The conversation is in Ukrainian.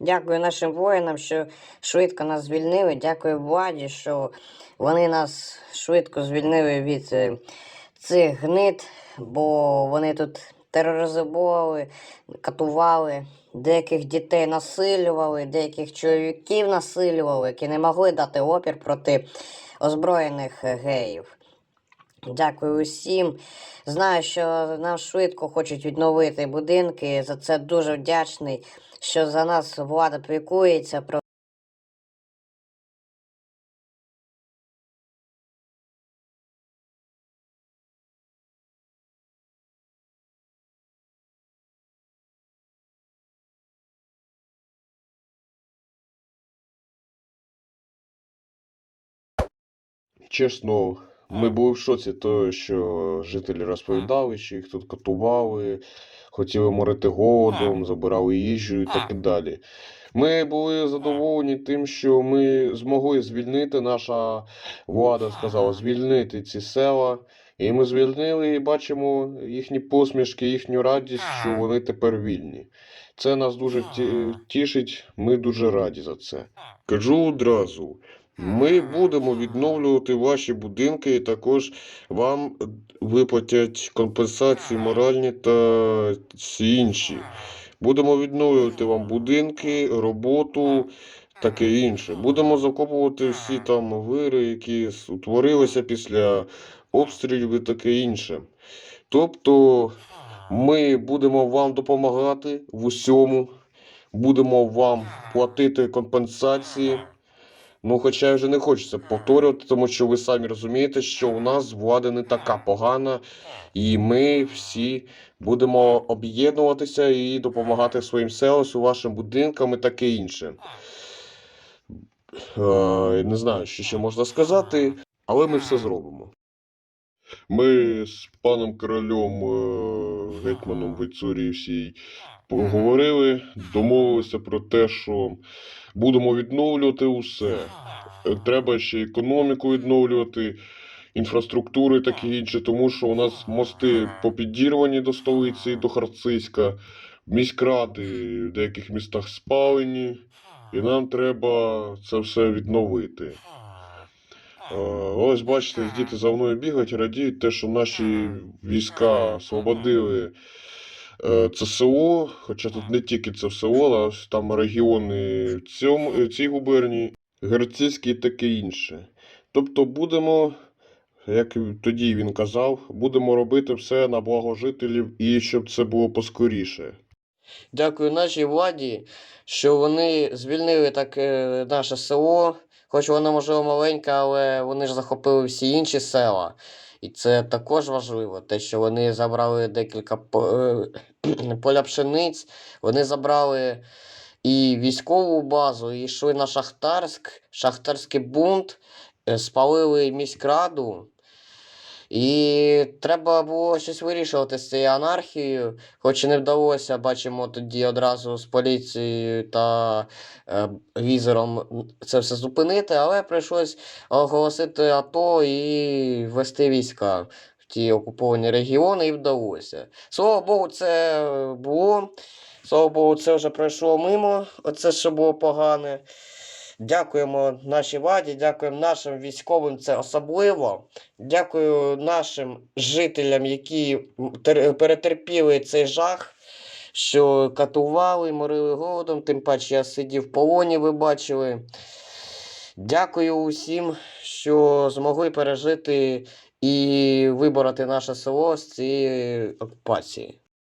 Дякую нашим воїнам, що швидко нас звільнили. Дякую владі, що вони нас швидко звільнили від е, цих гнид, бо вони тут тероризували, катували, деяких дітей насилювали, деяких чоловіків насилювали, які не могли дати опір проти озброєних е, геїв. Дякую усім. Знаю, що нам швидко хочуть відновити будинки. За це дуже вдячний, що за нас влада піклується. Про Чесно, ми були в шоці того, що жителі розповідали, що їх тут катували, хотіли морити голодом, забирали їжу і так і далі. Ми були задоволені тим, що ми змогли звільнити, наша влада сказала, звільнити ці села. І ми звільнили і бачимо їхні посмішки, їхню радість, що вони тепер вільні. Це нас дуже тішить, ми дуже раді за це. Кажу одразу. Ми будемо відновлювати ваші будинки і також вам виплатять компенсації моральні та всі інші. Будемо відновлювати вам будинки, роботу, таке інше. Будемо закопувати всі там вири, які утворилися після обстрілів і таке інше. Тобто ми будемо вам допомагати в усьому, будемо вам платити компенсації. Ну, хоча вже не хочеться повторювати, тому що ви самі розумієте, що у нас влада не така погана, і ми всі будемо об'єднуватися і допомагати своїм селосу, вашим будинкам і таке інше. Е, не знаю, що ще можна сказати, але ми все зробимо. Ми з паном королем е, гетьманом Войцурієвсій поговорили, домовилися про те, що будемо відновлювати усе. Е, Треба ще економіку відновлювати, інфраструктуру і таке інше, тому що у нас мости попідірвані до столиці, до Харциська, міськради в деяких містах спалені, і нам треба це все відновити. Е, Ось бачите, діти за мною бігають, радіють те, що наші війська освободили е, це село, хоча тут не тільки це село, а ось там регіони в цьому, в цій губернії, Герцівський і таке інше. Тобто будемо, як тоді він казав, будемо робити все на благо жителів і щоб це було поскоріше. Дякую нашій владі, що вони звільнили так е, наше село. Хоч вона, можливо маленька, але вони ж захопили всі інші села. І це також важливо, те, що вони забрали декілька е, поля пшениць, вони забрали і військову базу, і йшли на Шахтарськ, Шахтарський бунт, е, спалили міськраду. І треба було щось вирішувати з цією анархією, хоч і не вдалося, бачимо тоді одразу з поліцією та е, візором це все зупинити, але прийшлось оголосити АТО і ввести війська в ті окуповані регіони, і вдалося. Слава Богу, це було. Слава Богу, це вже пройшло мимо. Оце що було погане. Дякуємо нашій владі, дякуємо нашим військовим, це особливо. Дякую нашим жителям, які перетерпіли цей жах, що катували, морили голодом. Тим паче я сидів в полоні, ви бачили. Дякую усім, що змогли пережити і вибороти наше село з цієї окупації.